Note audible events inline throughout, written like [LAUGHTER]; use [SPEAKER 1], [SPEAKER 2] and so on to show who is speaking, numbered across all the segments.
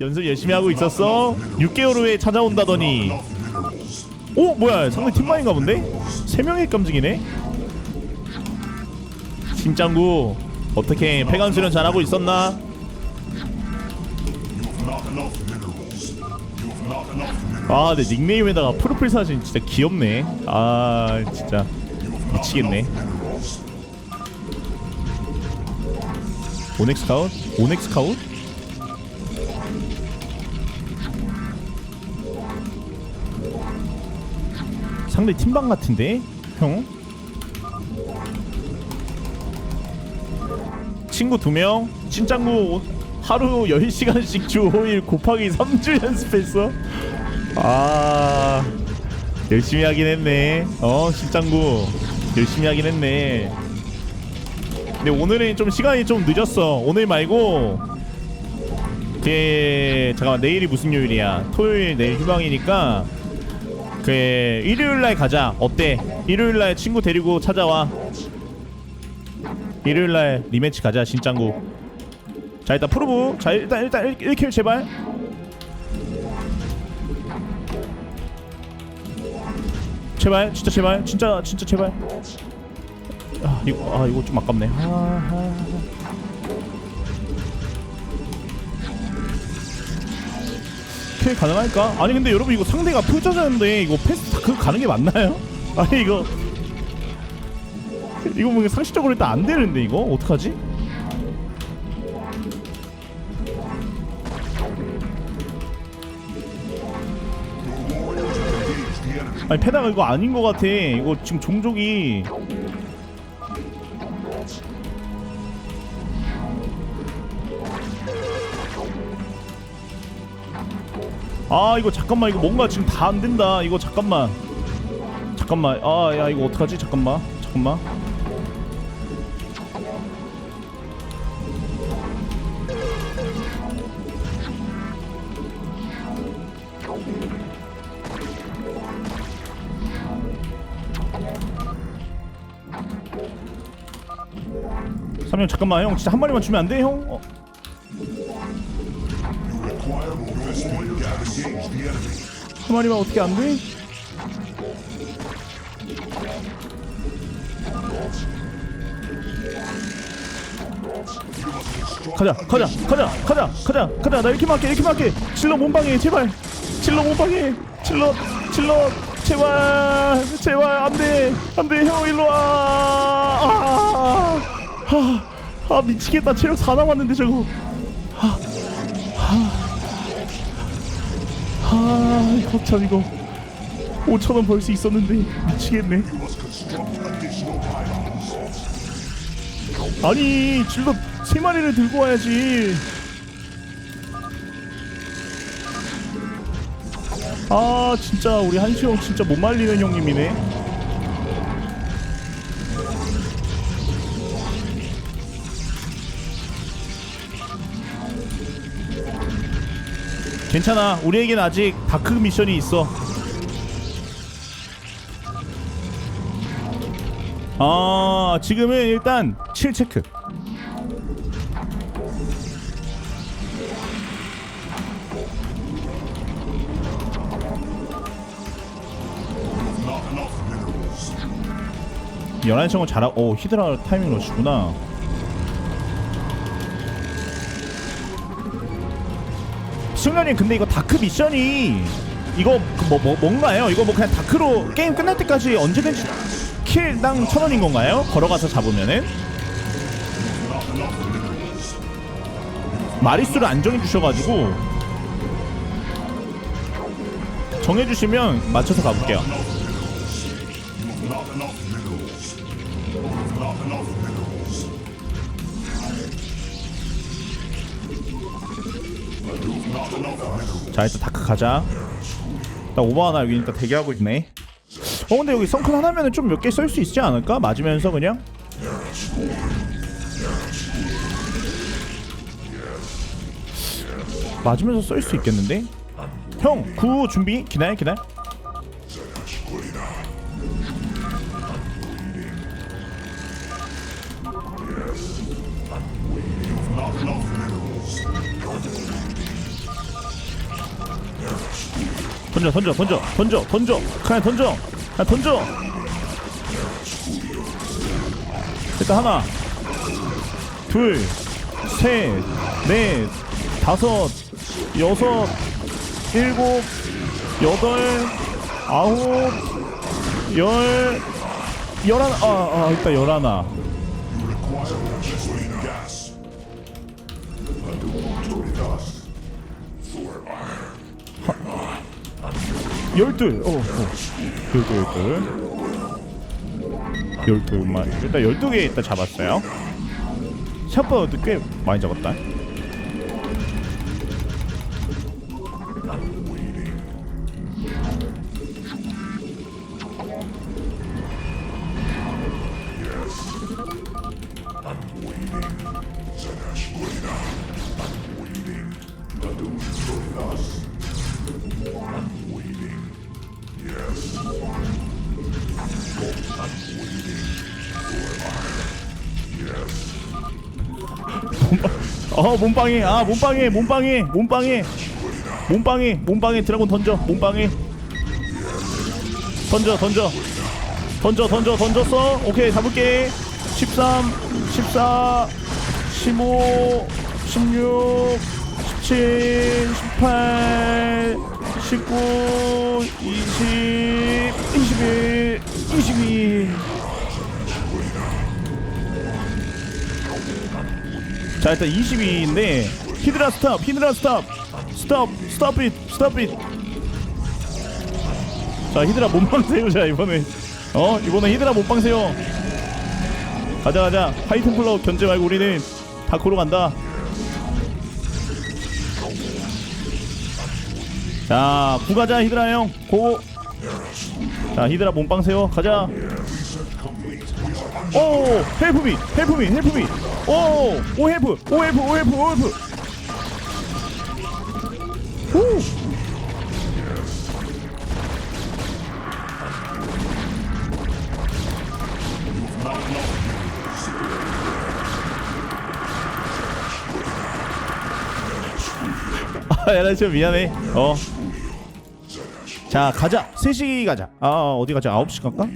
[SPEAKER 1] 연습 열심히 하고 있었어? 6개월 후에 찾아온다더니 오 뭐야 상대 팀만인가 본데? 3명의 깜찍이네? 심짱구 어떻게 폐관 수련 잘하고 있었나? 아, 내 닉네임에다가 프로필 사진 진짜 귀엽네. 아, 진짜 미치겠네. 오넥스 카웃? 오넥스 카웃? 상대 팀방 같은데? 형? 친구 두 명? 진짱구 하루 10시간씩 주 5일 곱하기 3주 연습했어? 아 열심히 하긴 했네 어 신짱구 열심히 하긴 했네 근데 오늘은 좀 시간이 좀 늦었어 오늘 말고 그 잠깐만 내일이 무슨 요일이야 토요일 내일 휴방이니까 그 일요일날 가자. 어때 일요일날 친구 데리고 찾아와. 일요일날 리매치 가자 신짱구. 자 일단 프로브. 자 일단 일단 1, 1킬 제발. 제발 진짜 제발. 진짜 진짜 제발. 아 이거 아 이거 좀 아깝네. 아, 아. 킬 가능할까? 아니 근데 여러분 이거 상대가 풀저자인데 이거 패스 다크 가는 게 맞나요? [LAUGHS] 아니 이거 이거 뭐 상식적으로 일단 안 되는데 이거 어떡하지? 아니 페다가 이거 아닌 것 같아. 이거 지금 종족이 아 이거 잠깐만 이거 뭔가 지금 다 안 된다. 이거 잠깐만 잠깐만 아 야 이거 어떡하지? 잠깐만 잠깐만 삼형 잠깐만 형 진짜 한 마리만 주면 안 돼 형? 어. 한 마리만 어떻게 안 돼? 가자 가자 가자 가자 가자 가자. 나 이렇게 맞게 이렇게 맞게. 칠러 몸방해 제발. 칠러 몸방해. 칠러 칠러. 제발 제발. 안돼 안돼. 형 일로 와. 아, 아, 아 미치겠다. 체력 4 남았는데 저거 아 이거 참 이거 5천원 벌 수 있었는데 미치겠네. 아니 질럿 세 마리를 들고 와야지. 아 진짜 우리 한시 형 진짜 못 말리는 형님이네 괜찮아. 우리에겐 아직 다크 미션이 있어. 아 지금은 일단 7체크. 연한 청은 잘하고 오 히드라 타이밍 러시구나 승현님 근데 이거 다크 미션이 이거 그 뭐, 뭐 뭔가요? 이거 뭐 그냥 다크로 게임 끝날 때까지 언제든지 킬당 천 원인 건가요? 걸어가서 잡으면은 마리수를 안 정해주셔가지고 정해주시면 맞춰서 가볼게요. 자 일단 다크 가자. 나 오버 하나 여기 일단 대기하고 있네. 어 근데 여기 성큰 하나면은 좀 몇 개 쓸 수 있지 않을까? 맞으면서 그냥 맞으면서 쓸 수 있겠는데? 형, 구 준비 기다려 기다려. 던져 던져 던져 던져 던져. 그냥 던져. 그냥 던져. 일단 하나. 둘셋넷 다섯 여섯 일곱 여덟 아홉 열 열하나 아, 아 일단 열하나 열둘. 어, 어. 열둘 열둘. 열둘만. 일단 열두 개 일단 잡았어요. 샷보다 꽤 많이 잡았다 어 몸빵이. 아 몸빵이 몸빵이 몸빵이. 몸빵이 몸빵이 드라곤 던져. 몸빵이. 던져 던져. 던져 던져 던졌어. 오케이 잡을게. 13 14 15 16 17 18 19 20 21 22 자 일단 22인데 히드라 스탑 히드라 스탑. 스탑 스탑 잇 스탑 잇자 히드라 몸빵 세우자 이번에. 어 이번에 히드라 몸빵 세워 가자 가자. 하이튼 플러 견제 말고 우리는 다크로 간다. 자 구가자 히드라 형. 고고 자 히드라 몸빵 세워 가자 오 헬프미 헬프미 헬프미 오오 헬프 오 헬프 오 헬프 오 헬프 후 아, 야나 좀 미안해. 어. 자, 가자. 3시 가자. 아, 어디 가자? 9시 갈까?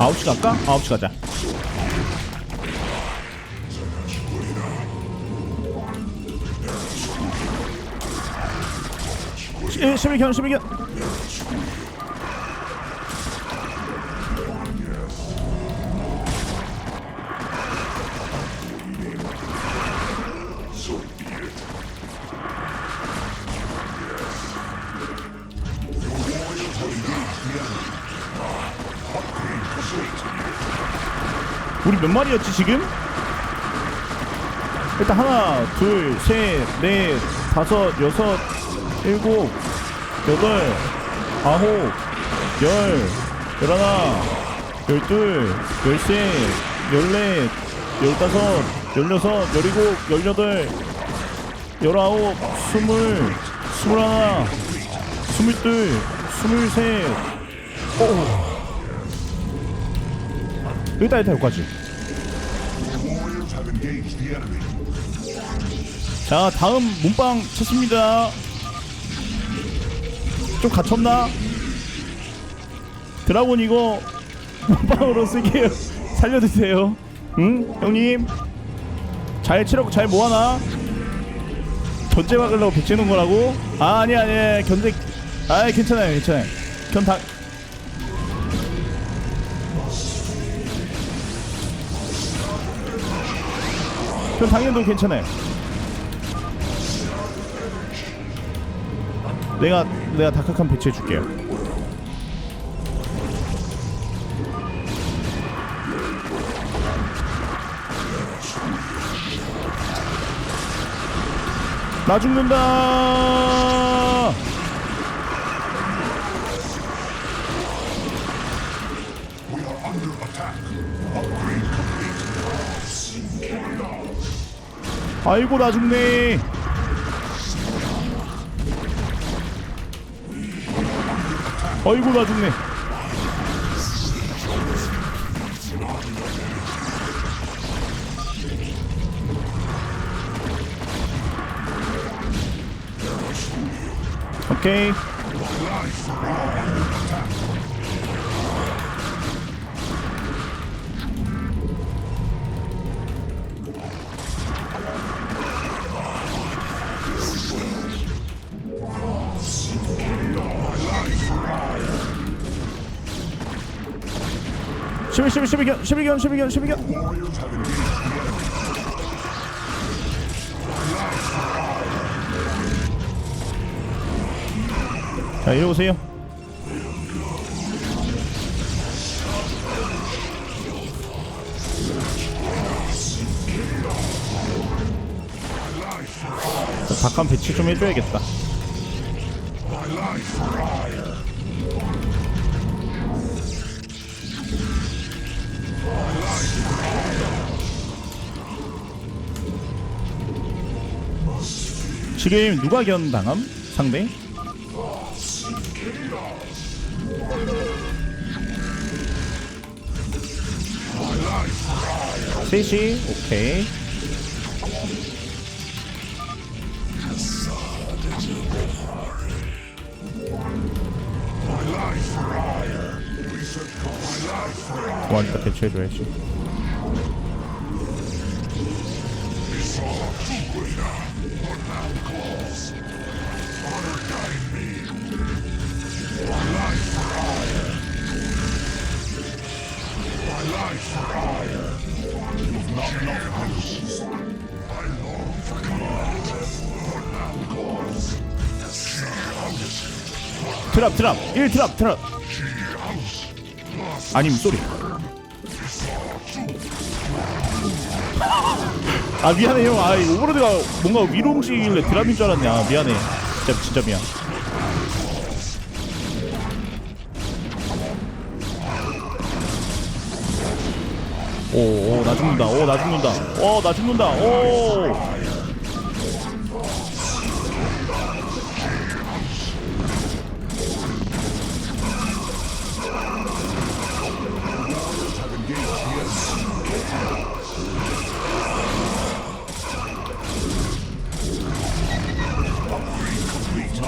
[SPEAKER 1] 아홉 시 갈까? 아홉 시 가자. 시- 십일견 십일견 몇 마리였지 지금? 일단 하나, 둘, 셋, 넷, 다섯, 여섯, 일곱, 여덟, 아홉, 열, 열하나, 열둘, 열셋, 열넷, 열다섯, 열여섯, 열일곱, 열여덟, 열아홉, 스물, 스물하나, 스물둘, 스물셋, 오. 일단 일단 여기까지. 자 다음 문빵 쳤습니다 좀 갇혔나? 드라곤 이거 문빵으로 쓸게요 [LAUGHS] 살려주세요 응? 형님 잘 치라고 잘 모아놔 견제 막으려고 배치는 거라고? 아 아니야 아니야 견제 아 괜찮아요 괜찮아요 견다 견 당연도 괜찮아요 내가 내가 다카칸 배치해 줄게요. 나 죽는다. 아이고 나 죽네. 아이고 나 죽네. 오케이. 십일 십일 십일견 십일견 십일견 십일견 자 이리 오세요. 자, 박한 배치 좀 해줘야겠다 지금 누가 견당함? 상대? 셋이 오케이 완전 대처해줘야지. 트랍 트랍. 1 트랍 트랍 아님 쏘리. 아 미안해 형아 오버로드가 뭔가 위로 움직이길래 드랍인 줄 알았냐. 미안해. 진짜 진짜 미안. 오나 죽는다. 오나 죽는다. 오나 죽는다. 오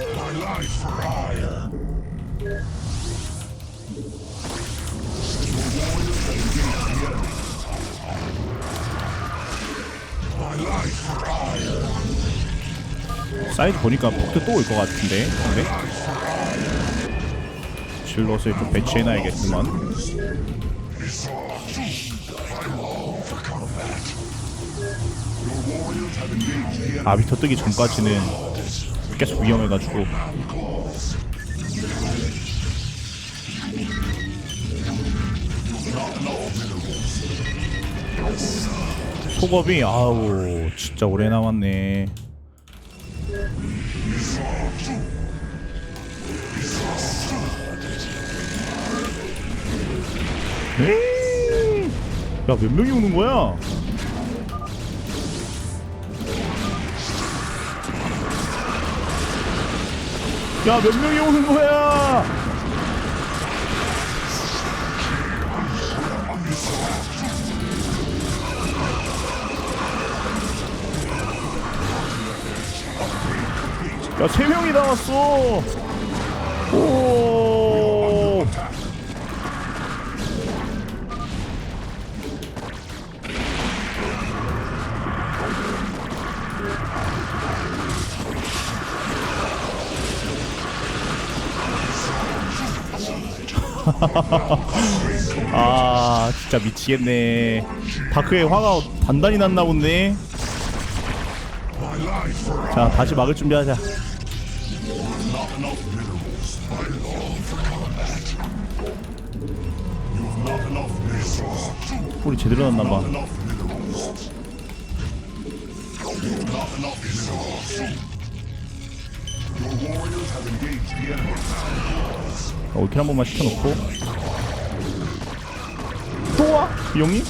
[SPEAKER 1] 아, 큰일 날 뻔했네. 사이즈 보니까 폭도 또올 것 같은데 근데 질럿을 좀 배치해놔야겠구만 아비터 뜨기 전까지는 계속 위험해가지고. 속업이 아우 진짜 오래 남았네. 야, 몇 명이 오는 거야? 야, 몇 명이 오는 거야? 야, 세 명이 나왔어. 오. [LAUGHS] 아 진짜 미치겠네. 다크에 화가 단단히 났나 본데. 자 다시 막을 준비하자. 뿌리 제대로 났나봐 어, 이렇게 한 번만 시켜놓고 또 와? 용이?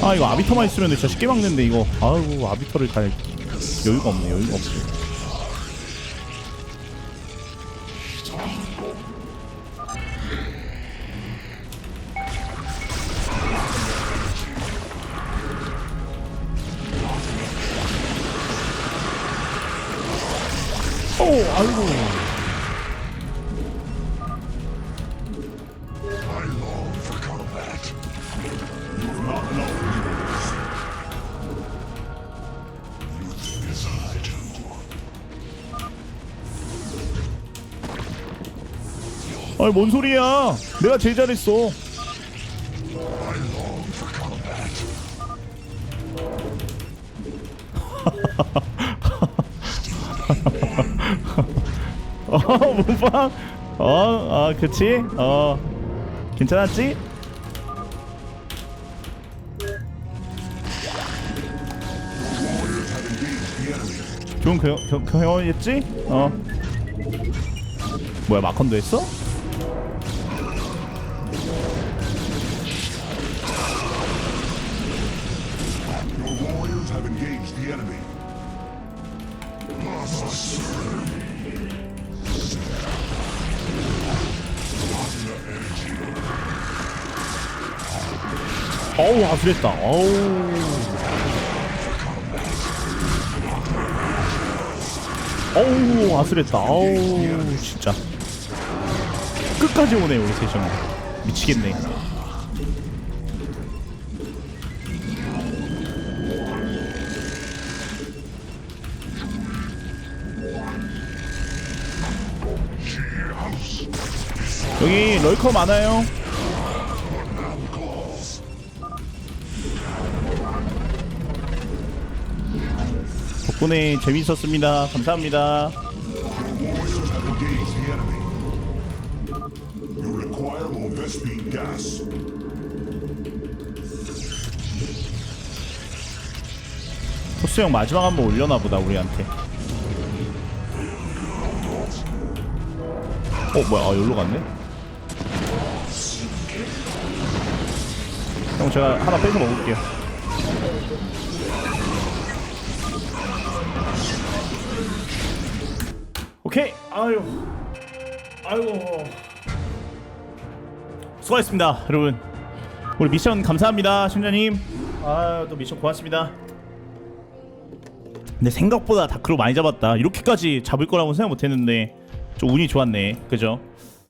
[SPEAKER 1] 아 이거 아비터만 있으면 진짜 쉽게 막는데 이거 아이고 아비터를 갈 여유가 없네 여유가 없어 아니 뭔 소리야 내가 제일 잘했어. [LAUGHS] 어, 문방. 어, 어, 그치? 어, 괜찮았지? 좋은 경, 경, 경험이었지? 어. 뭐야, 마컨도 했어? 아슬했다. 어우. 어우, 아슬했다. 어우, 진짜. 끝까지 오네, 우리 세션. 미치겠네. 여기 럴커 많아요. 덕분에 재밌었습니다. 감사합니다.
[SPEAKER 2] Warriors have engaged the enemy. You require more Vespine gas.
[SPEAKER 1] 토스 형 마지막 한 번 올려나 보다 우리한테. 어 뭐야? 아 여기로 갔네. 형 제가 하나 빼서 먹을게요. 오케이. 아유. 아이고. 수고하셨습니다, 여러분. 우리 미션 감사합니다, 신자님. 아, 또 미션 고맙습니다. 근데 생각보다 다크로 많이 잡았다. 이렇게까지 잡을 거라고 생각 못했는데 좀 운이 좋았네. 그죠?